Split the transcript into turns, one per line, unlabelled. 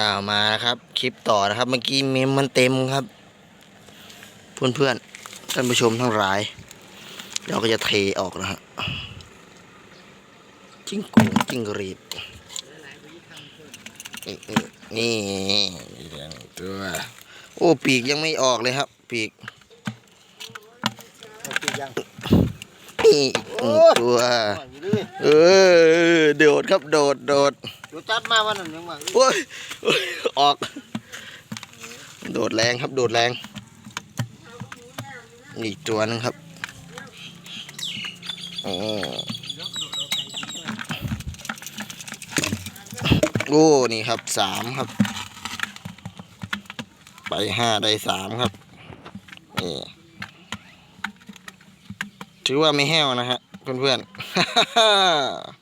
อ้าวมานะครับ คลิปต่อนะครับ เมื่อกี้เมมมันเต็มครับ เพื่อนเพื่อนท่านผู้ชมทั้งหลาย เราก็จะเทออกนะฮะจิ้งโกงจิ้งรีดนี่นี่เดี๋ยวตัว โอ้ ปีกยังไม่ออกเลยครับ ปีก
ปีกยั
ง ตัว
อยู่ดิ
เออโดดครับโดดโดด
เดี๋ยวจัดมาวันนั้นยังว่า
โอ้ยโอ้ยออก โดดแรงครับโดดแรงนี่อีกตัวหนึงครับโอ้โอ้นี่ครับสามครับ ไปห้าได้สามครับนี่ ถือว่าไม่แห้วนะฮะเพื่อนๆ